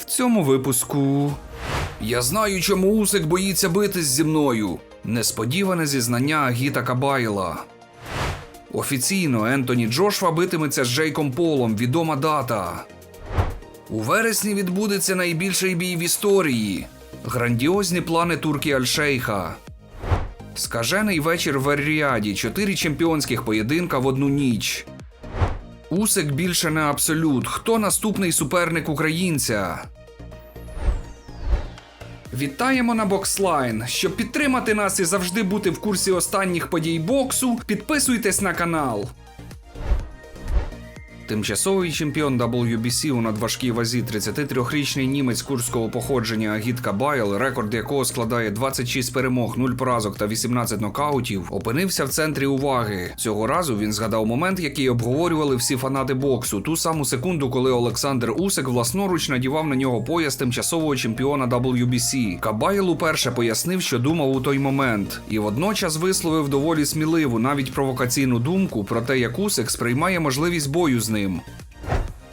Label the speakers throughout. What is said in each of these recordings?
Speaker 1: В цьому випуску. Я знаю, чому Усик боїться битись зі мною. Несподіване зізнання Агіта Кабайла. Офіційно Ентоні Джошва битиметься з Джейком Полом. Відома дата. У вересні відбудеться найбільший бій в історії. Грандіозні плани турки Аль-Шейха. Скажений вечір в Ер-Ріаді. Чотири чемпіонських поєдинка в одну ніч. Усик більше не абсолют. Хто наступний суперник українця? Вітаємо на Бокслайн. Щоб підтримати нас і завжди бути в курсі останніх подій боксу, підписуйтесь на канал. Тимчасовий чемпіон WBC у надважкій вазі 33-річний німець курського походження Агіт Кабайл, рекорд якого складає 26 перемог, 0 поразок та 18 нокаутів, опинився в центрі уваги. Цього разу він згадав момент, який обговорювали всі фанати боксу. Ту саму секунду, коли Олександр Усик власноруч надівав на нього пояс тимчасового чемпіона WBC. Кабайл уперше пояснив, що думав у той момент, і водночас висловив доволі сміливу, навіть провокаційну думку про те, як Усик сприймає можливість бою з ним.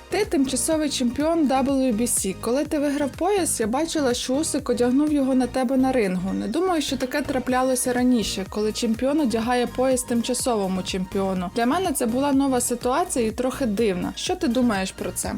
Speaker 2: Ти тимчасовий чемпіон WBC. Коли ти виграв пояс, я бачила, що Усик одягнув його на тебе на рингу. Не думаю, що таке траплялося раніше, коли чемпіон одягає пояс тимчасовому чемпіону. Для мене це була нова ситуація і трохи дивна. Що ти думаєш про це?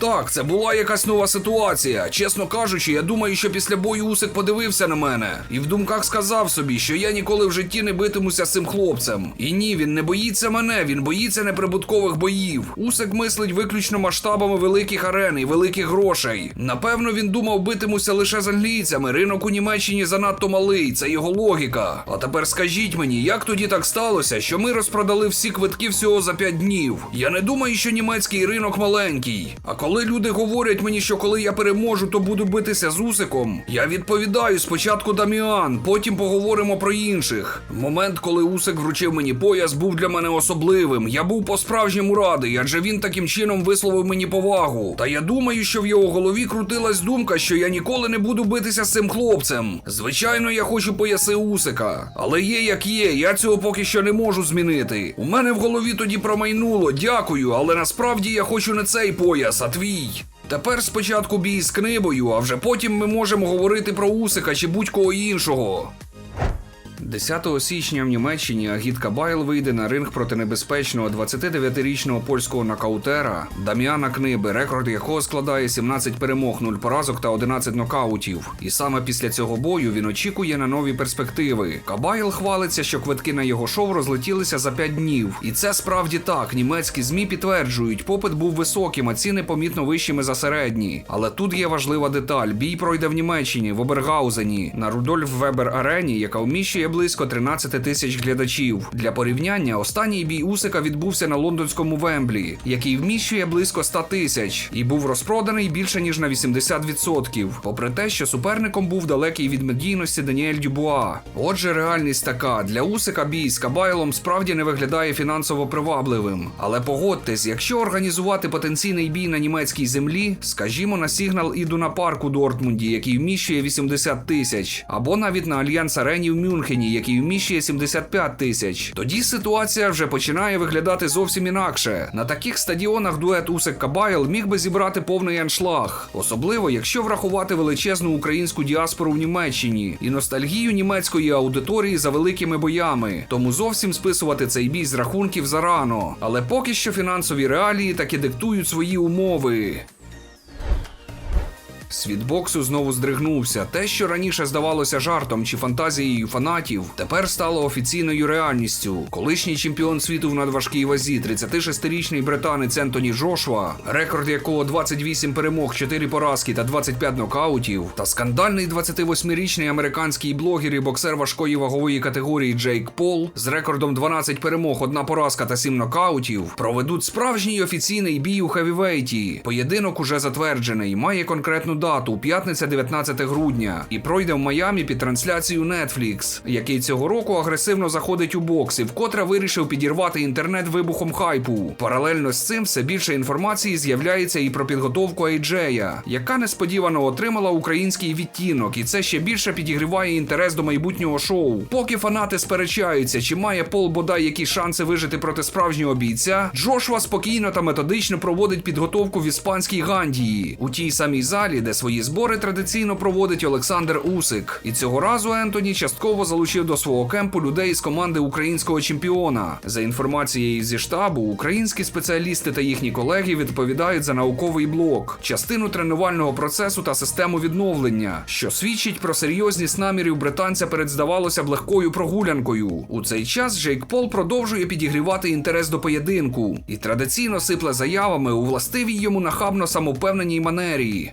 Speaker 1: Так, це була якась нова ситуація. Чесно кажучи, я думаю, що після бою Усик подивився на мене і в думках сказав собі, що я ніколи в житті не битимуся з цим хлопцем. І ні, він не боїться мене, він боїться неприбуткових боїв. Усик мислить виключно масштабами великих арен і великих грошей. Напевно, він думав битимуся лише з англійцями. Ринок у Німеччині занадто малий, це його логіка. А тепер скажіть мені, як тоді так сталося, що ми розпродали всі квитки всього за 5 днів? Я не думаю, що німецький ринок маленький. А коли люди говорять мені, що коли я переможу, то буду битися з Усиком, я відповідаю спочатку Даміан, потім поговоримо про інших. Момент, коли Усик вручив мені пояс, був для мене особливим. Я був по-справжньому радий, адже він таким чином висловив мені повагу. Та я думаю, що в його голові крутилась думка, що я ніколи не буду битися з цим хлопцем. Звичайно, я хочу пояси Усика, але є як є, я цього поки що не можу змінити. У мене в голові тоді промайнуло, дякую, але насправді я хочу не цей пояс, а твій. Тепер спочатку бій з книбою, а вже потім ми можемо говорити про Усика чи будь-кого іншого. 10 січня в Німеччині Агіт Кабайл вийде на ринг проти небезпечного 29-річного польського нокаутера Даміана Книби, рекорд якого складає 17 перемог, 0 поразок та 11 нокаутів. І саме після цього бою він очікує на нові перспективи. Кабайл хвалиться, що квитки на його шоу розлетілися за 5 днів. І це справді так. Німецькі змі підтверджують, попит був високим, а ціни помітно вищими за середні. Але тут є важлива деталь: бій пройде в Німеччині, в Обергаузені, на Рудольф Вебер Арені, яка вміщує близько 13 тисяч глядачів. Для порівняння, останній бій Усика відбувся на лондонському Вемблі, який вміщує близько 100 тисяч, і був розпроданий більше ніж на 80%, попри те, що суперником був далекий від медійності Даніель Дюбуа. Отже, реальність така: для Усика бій з Кабайлом справді не виглядає фінансово привабливим. Але погодьтесь, якщо організувати потенційний бій на німецькій землі, скажімо, на Сігнал Ідуна Парк у Дортмунді, який вміщує 80 тисяч, або навіть на Альянс Арені в Мюнхені, який вміщує 75 тисяч, тоді ситуація вже починає виглядати зовсім інакше. На таких стадіонах дует Усик Кабайл міг би зібрати повний аншлаг, особливо якщо врахувати величезну українську діаспору в Німеччині і ностальгію німецької аудиторії за великими боями. Тому зовсім списувати цей бій з рахунків зарано. Але поки що фінансові реалії таки диктують свої умови. Світ боксу знову здригнувся. Те, що раніше здавалося жартом чи фантазією фанатів, тепер стало офіційною реальністю. Колишній чемпіон світу в надважкій вазі, 36-річний британець Ентоні Джошуа, рекорд якого 28 перемог, 4 поразки та 25 нокаутів, та скандальний 28-річний американський блогер і боксер важкої вагової категорії Джейк Пол з рекордом 12 перемог, 1 поразка та 7 нокаутів проведуть справжній офіційний бій у хевівейті. Поєдинок уже затверджений, має конкретну дату, п'ятниця 19 грудня, і пройде в Майамі під трансляцією Netflix, який цього року агресивно заходить у бокс і вкотре вирішив підірвати інтернет вибухом хайпу. Паралельно з цим все більше інформації з'являється і про підготовку Ейджея, яка несподівано отримала український відтінок, і це ще більше підігріває інтерес до майбутнього шоу. Поки фанати сперечаються, чи має Пол бодай які шанси вижити проти справжнього бійця, Джошуа спокійно та методично проводить підготовку в іспанській Гандії у тій самій залі, де свої збори традиційно проводить Олександр Усик. І цього разу Ентоні частково залучив до свого кемпу людей з команди українського чемпіона. За інформацією зі штабу, українські спеціалісти та їхні колеги відповідають за науковий блок, частину тренувального процесу та систему відновлення, що свідчить про серйозність намірів британця перед здавалося б легкою прогулянкою. У цей час Джейк Пол продовжує підігрівати інтерес до поєдинку і традиційно сипле заявами у властивій йому нахабно самовпевненій манері.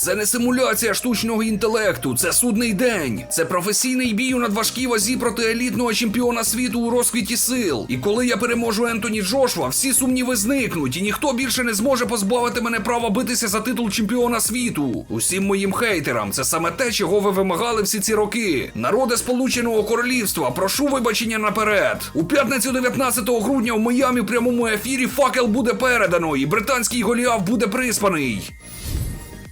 Speaker 1: Це не симуляція штучного інтелекту, це судний день. Це професійний бій у надважкій вазі проти елітного чемпіона світу у розквіті сил. І коли я переможу Ентоні Джошуа, всі сумніви зникнуть, і ніхто більше не зможе позбавити мене права битися за титул чемпіона світу. Усім моїм хейтерам, це саме те, чого ви вимагали всі ці роки. Народи Сполученого Королівства, прошу вибачення наперед. У п'ятницю 19 грудня в Майамі в прямому ефірі факел буде передано, і британський голіаф буде приспаний.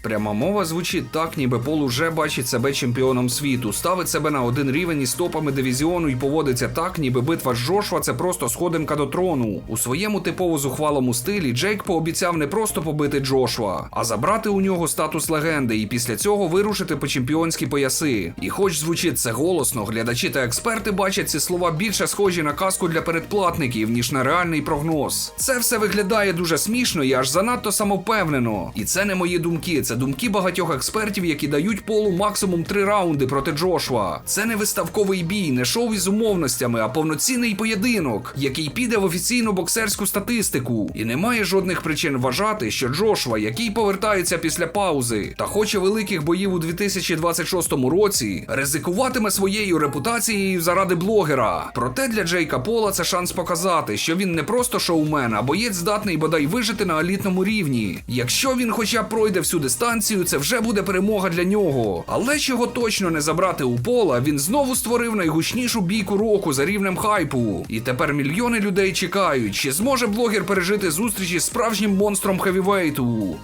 Speaker 1: Пряма мова звучить так, ніби Пол уже бачить себе чемпіоном світу, ставить себе на один рівень із топами дивізіону і поводиться так, ніби битва з Джошуа це просто сходинка до трону. У своєму типово зухвалому стилі Джейк пообіцяв не просто побити Джошуа, а забрати у нього статус легенди і після цього вирушити по чемпіонські пояси. І хоч звучить це голосно, глядачі та експерти бачать ці слова більше схожі на казку для передплатників, ніж на реальний прогноз. Це все виглядає дуже смішно і аж занадто самовпевнено. І це не мої думки, це думки багатьох експертів, які дають полу максимум три раунди проти Джошуа. Це не виставковий бій, не шоу із умовностями, а повноцінний поєдинок, який піде в офіційну боксерську статистику. І немає жодних причин вважати, що Джошуа, який повертається після паузи та хоче великих боїв у 2026 році, ризикуватиме своєю репутацією заради блогера. Проте для Джейка Пола це шанс показати, що він не просто шоумен, а боєць здатний бодай вижити на елітному рівні. Якщо він хоча б пройде всю дистанцію, це вже буде перемога для нього. Але чого точно не забрати у пола, він знову створив найгучнішу бійку року за рівнем хайпу. І тепер мільйони людей чекають, чи зможе блогер пережити зустрічі з справжнім монстром хевівейту.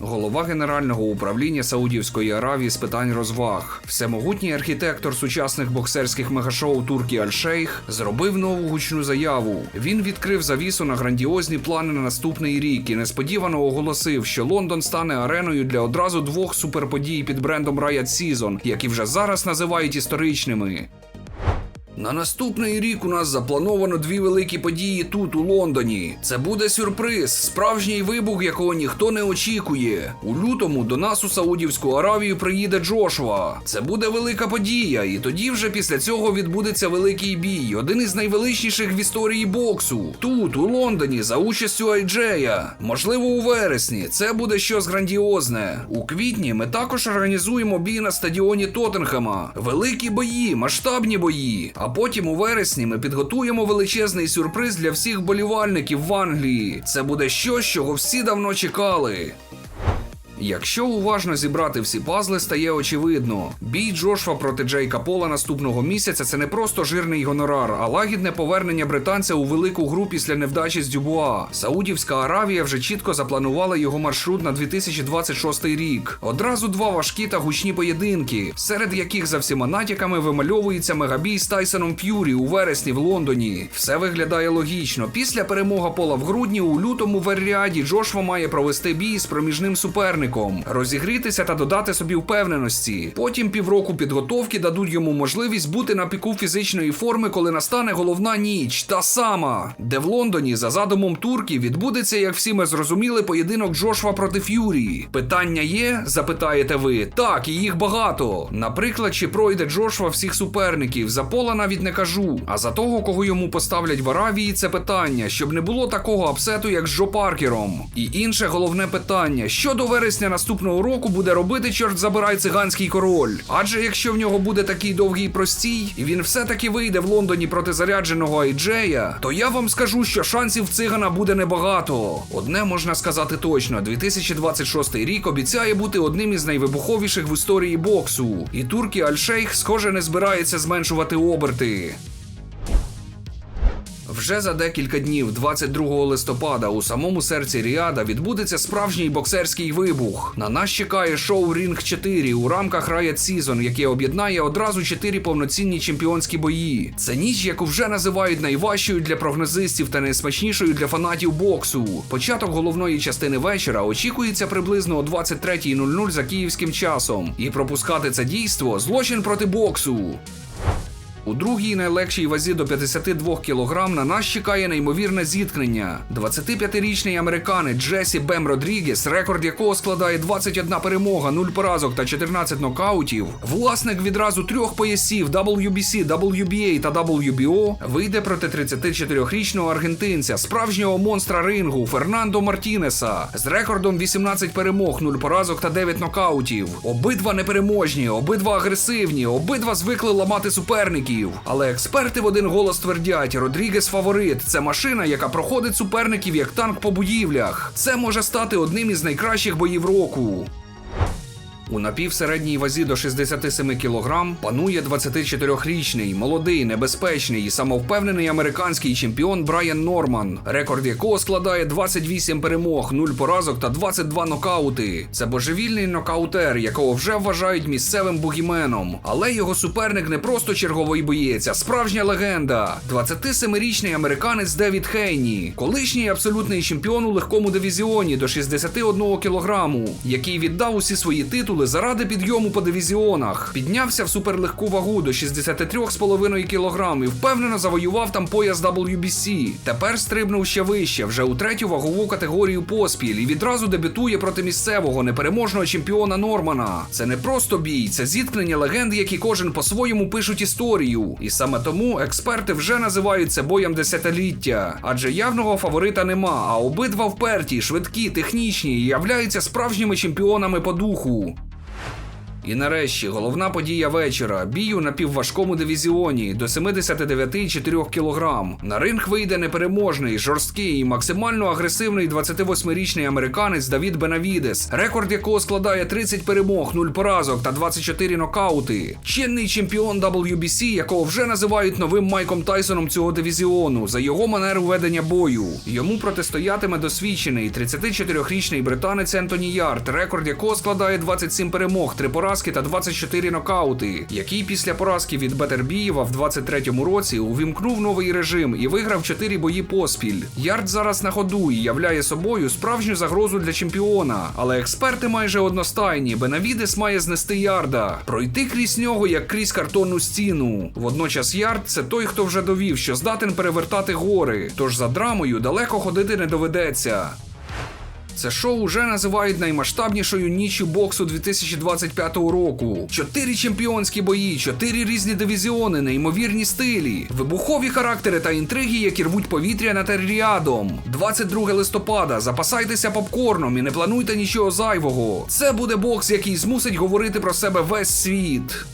Speaker 1: Голова Генерального управління Саудівської Аравії з питань розваг, всемогутній архітектор сучасних боксерських мегашоу Туркі Аль-Шейх зробив нову гучну заяву. Він відкрив завісу на грандіозні плани на наступний рік і несподівано оголосив, що Лондон стане ареною для одразу двох суперподій під брендом Riot Season, які вже зараз називають історичними. На наступний рік у нас заплановано дві великі події тут, у Лондоні. Це буде сюрприз, справжній вибух, якого ніхто не очікує. У лютому до нас у Саудівську Аравію приїде Джошуа. Це буде велика подія, і тоді вже після цього відбудеться великий бій, один із найвеличніших в історії боксу. Тут, у Лондоні, за участю Айджея. Можливо, у вересні. Це буде щось грандіозне. У квітні ми також організуємо бій на стадіоні Тоттенхема. Великі бої, масштабні бої. А потім у вересні ми підготуємо величезний сюрприз для всіх болівальників в Англії. Це буде щось, чого всі давно чекали. Якщо уважно зібрати всі пазли, стає очевидно. Бій Джошуа проти Джейка Пола наступного місяця це не просто жирний гонорар, а лагідне повернення британця у велику гру після невдачі з Дюбуа. Саудівська Аравія вже чітко запланувала його маршрут на 2026 рік. Одразу два важкі та гучні поєдинки, серед яких за всіма натяками вимальовується мегабій з Тайсоном Ф'юрі у вересні в Лондоні. Все виглядає логічно. Після перемога Пола в грудні у лютому в Ер-Ріаді Джошуа має провести бій з проміжним суперником, розігрітися та додати собі впевненості. Потім півроку підготовки дадуть йому можливість бути на піку фізичної форми, коли настане головна ніч, та сама, де в Лондоні за задумом турків відбудеться, як всі ми зрозуміли, поєдинок Джошуа проти Ф'юрі. Питання є? Запитаєте ви. Так, і їх багато. Наприклад, чи пройде Джошуа всіх суперників? За пола навіть не кажу. А за того, кого йому поставлять в Аравії, це питання, щоб не було такого апсету, як з Джо Паркером. І інше головне питання: що до вересня вересня наступного року буде робити чорт забирай циганський король. Адже якщо в нього буде такий довгий простій, і він все-таки вийде в Лондоні проти зарядженого Айджея, то я вам скажу, що шансів цигана буде небагато. Одне можна сказати точно: 2026 рік обіцяє бути одним із найвибуховіших в історії боксу, і туркі Аль-Шейх, схоже, не збирається зменшувати оберти. Вже за декілька днів, 22 листопада, у самому серці Ріада відбудеться справжній боксерський вибух. На нас чекає шоу Рінг 4 у рамках Riot Season, яке об'єднає одразу чотири повноцінні чемпіонські бої. Це ніч, яку вже називають найважчою для прогнозистів та найсмачнішою для фанатів боксу. Початок головної частини вечора очікується приблизно о 23.00 за київським часом. І пропускати це дійство злочин проти боксу. У другій найлегшій вазі до 52 кг на нас чекає неймовірне зіткнення. 25-річний американець Джесі Бем Родрігес, рекорд якого складає 21 перемога, 0 поразок та 14 нокаутів. Власник відразу трьох поясів WBC, WBA та WBO вийде проти 34-річного аргентинця, справжнього монстра рингу Фернандо Мартінеса з рекордом 18 перемог, 0 поразок та 9 нокаутів. Обидва непереможні, обидва агресивні, обидва звикли ламати суперників. Але експерти в один голос твердять: Родрігес фаворит. Це машина, яка проходить суперників як танк по будівлях. Це може стати одним із найкращих боїв року. У напівсередній вазі до 67 кг панує 24-річний, молодий, небезпечний і самовпевнений американський чемпіон Брайан Норман, рекорд якого складає 28 перемог, 0 поразок та 22 нокаути. Це божевільний нокаутер, якого вже вважають місцевим бугіменом. Але його суперник не просто черговий боєць, а справжня легенда. 27-річний американець Девід Хейні, колишній абсолютний чемпіон у легкому дивізіоні до 61 кг, який віддав усі свої титули заради підйому по дивізіонах. Піднявся в суперлегку вагу до 63,5 кг і впевнено завоював там пояс WBC. Тепер стрибнув ще вище, вже у третю вагову категорію поспіль і відразу дебютує проти місцевого непереможного чемпіона Нормана. Це не просто бій, це зіткнення легенд, які кожен по-своєму пишуть історію. І саме тому експерти вже називають це боєм десятиліття. Адже явного фаворита нема, а обидва вперті, швидкі, технічні і являються справжніми чемпіонами по духу. І нарешті головна подія вечора бій у напівважкому дивізіоні до 79,4 кг. На ринг вийде непереможний, жорсткий і максимально агресивний 28-річний американець Давід Бенавідес, рекорд якого складає 30 перемог, 0 поразок та 24 нокаути. Чинний чемпіон WBC, якого вже називають новим Майком Тайсоном цього дивізіону за його манеру ведення бою. Йому протистоятиме досвідчений 34-річний британець Ентоні Ярд, рекорд якого складає 27 перемог, 3 поразки та 24 нокаути, який після поразки від Бетербієва в 23-му році увімкнув новий режим і виграв 4 бої поспіль. Ярд зараз на ходу і являє собою справжню загрозу для чемпіона. Але експерти майже одностайні. Бенавідес має знести ярда, пройти крізь нього як крізь картонну стіну. Водночас ярд це той, хто вже довів, що здатен перевертати гори. Тож за драмою далеко ходити не доведеться. Це шоу вже називають наймасштабнішою ніччю боксу 2025 року. Чотири чемпіонські бої, чотири різні дивізіони, неймовірні стилі, вибухові характери та інтриги, які рвуть повітря над Ріадом. 22 листопада. Запасайтеся попкорном і не плануйте нічого зайвого. Це буде бокс, який змусить говорити про себе весь світ.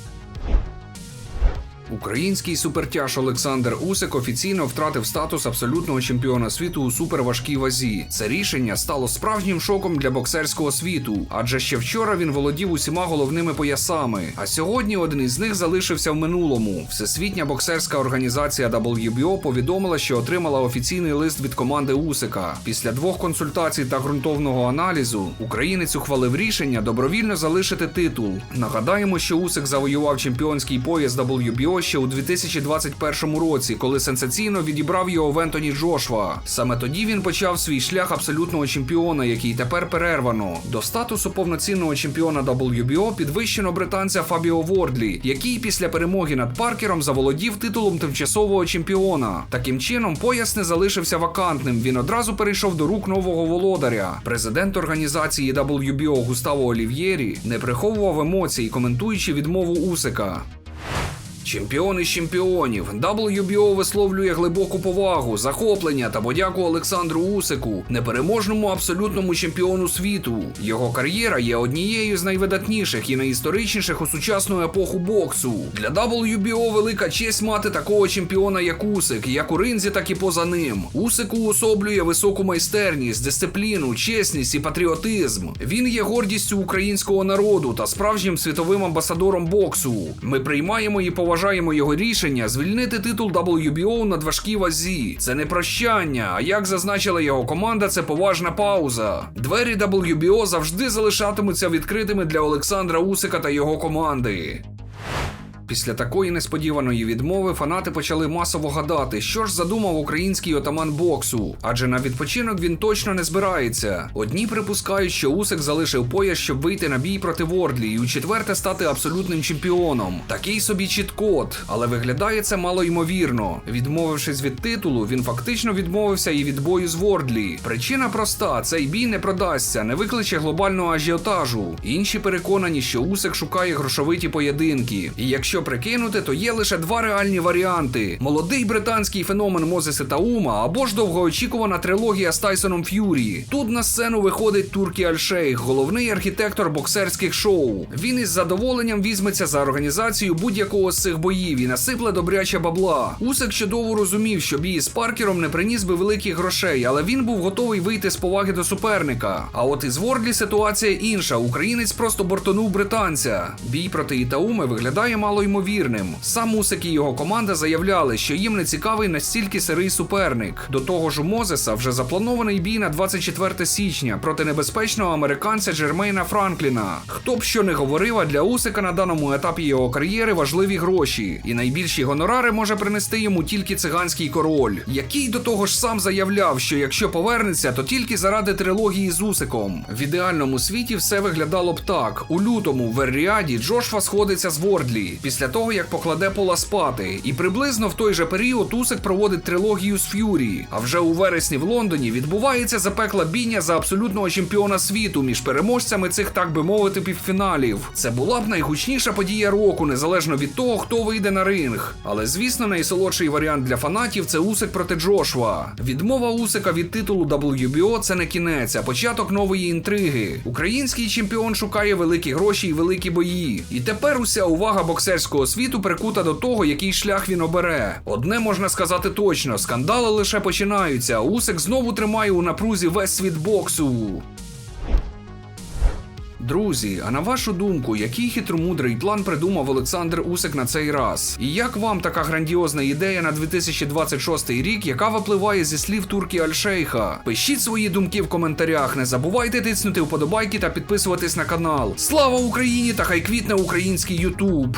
Speaker 1: Український супертяж Олександр Усик офіційно втратив статус абсолютного чемпіона світу у суперважкій вазі. Це рішення стало справжнім шоком для боксерського світу, адже ще вчора він володів усіма головними поясами. А сьогодні один із них залишився в минулому. Всесвітня боксерська організація WBO повідомила, що отримала офіційний лист від команди Усика. Після двох консультацій та ґрунтовного аналізу українець ухвалив рішення добровільно залишити титул. Нагадаємо, що Усик завоював чемпіонський пояс WBO ще у 2021 році, коли сенсаційно відібрав його в Ентоні Джошва. Саме тоді він почав свій шлях абсолютного чемпіона, який тепер перервано. До статусу повноцінного чемпіона WBO підвищено британця Фабіо Вордлі, який після перемоги над Паркером заволодів титулом тимчасового чемпіона. Таким чином, пояс не залишився вакантним. Він одразу перейшов до рук нового володаря. Президент організації WBO Густаво Олів'єрі не приховував емоцій, коментуючи відмову Усика. Чемпіон із чемпіонів. WBO висловлює глибоку повагу, захоплення та подяку Олександру Усику, непереможному абсолютному чемпіону світу. Його кар'єра є однією з найвидатніших і найісторичніших у сучасну епоху боксу. Для WBO велика честь мати такого чемпіона, як Усик, як у ринзі, так і поза ним. Усик уособлює високу майстерність, дисципліну, чесність і патріотизм. Він є гордістю українського народу та справжнім світовим амбасадором боксу. Ми приймаємо і поважаємо його рішення звільнити титул WBO на важкій вазі. Це не прощання, а як зазначила його команда, це поважна пауза. Двері WBO завжди залишатимуться відкритими для Олександра Усика та його команди. Після такої несподіваної відмови фанати почали масово гадати, що ж задумав український отаман боксу, адже на відпочинок він точно не збирається. Одні припускають, що Усик залишив пояс, щоб вийти на бій проти Вордлі і у четверте стати абсолютним чемпіоном. Такий собі чіткот, але виглядає це мало ймовірно. Відмовившись від титулу, він фактично відмовився і від бою з Вордлі. Причина проста: цей бій не продасться, не викличе глобального ажіотажу. Інші переконані, що Усик шукає грошовиті поєдинки. І якщо прикинути, то є лише два реальні варіанти: молодий британський феномен Мозеса Таума або ж довгоочікувана трилогія з Тайсоном Ф'юрі. Тут на сцену виходить Туркі Альшейх, головний архітектор боксерських шоу. Він із задоволенням візьметься за організацію будь-якого з цих боїв і насипле добряче бабла. Усик чудово розумів, що бій з Паркером не приніс би великих грошей, але він був готовий вийти з поваги до суперника. А от із Вордлі ситуація інша. Українець просто бортонув британця. Бій проти Ітауми виглядає мало ймовірним. Сам Усик і його команда заявляли, що їм не цікавий настільки сирий суперник. До того ж, у Мозеса вже запланований бій на 24 січня проти небезпечного американця Джермейна Франкліна. Хто б що не говорив, а для Усика на даному етапі його кар'єри важливі гроші, і найбільші гонорари може принести йому тільки циганський король, який до того ж сам заявляв, що якщо повернеться, то тільки заради трилогії з Усиком. В ідеальному світі все виглядало б так: у лютому в Верріаді Джошфа сходиться з Вордлі після того, як покладе пола спати, і приблизно в той же період Усик проводить трилогію з Ф'юрі. А вже у вересні в Лондоні відбувається запекла бійня за абсолютного чемпіона світу між переможцями цих, так би мовити, півфіналів. Це була б найгучніша подія року, незалежно від того, хто вийде на ринг. Але звісно, найсолодший варіант для фанатів це Усик проти Джошва. Відмова Усика від титулу WBO – це не кінець, а початок нової інтриги. Український чемпіон шукає великі гроші і великі бої. І тепер уся увага боксерського світу прикута до того, який шлях він обере. Одне можна сказати точно: скандали лише починаються. Усик знову тримає у напрузі весь світ боксу. Друзі, а на вашу думку, який хитромудрий план придумав Олександр Усик на цей раз? І як вам така грандіозна ідея на 2026 рік, яка випливає зі слів турки Альшейха? Пишіть свої думки в коментарях. Не забувайте тиснути вподобайки та підписуватись на канал. Слава Україні та хай квітне український Ютуб!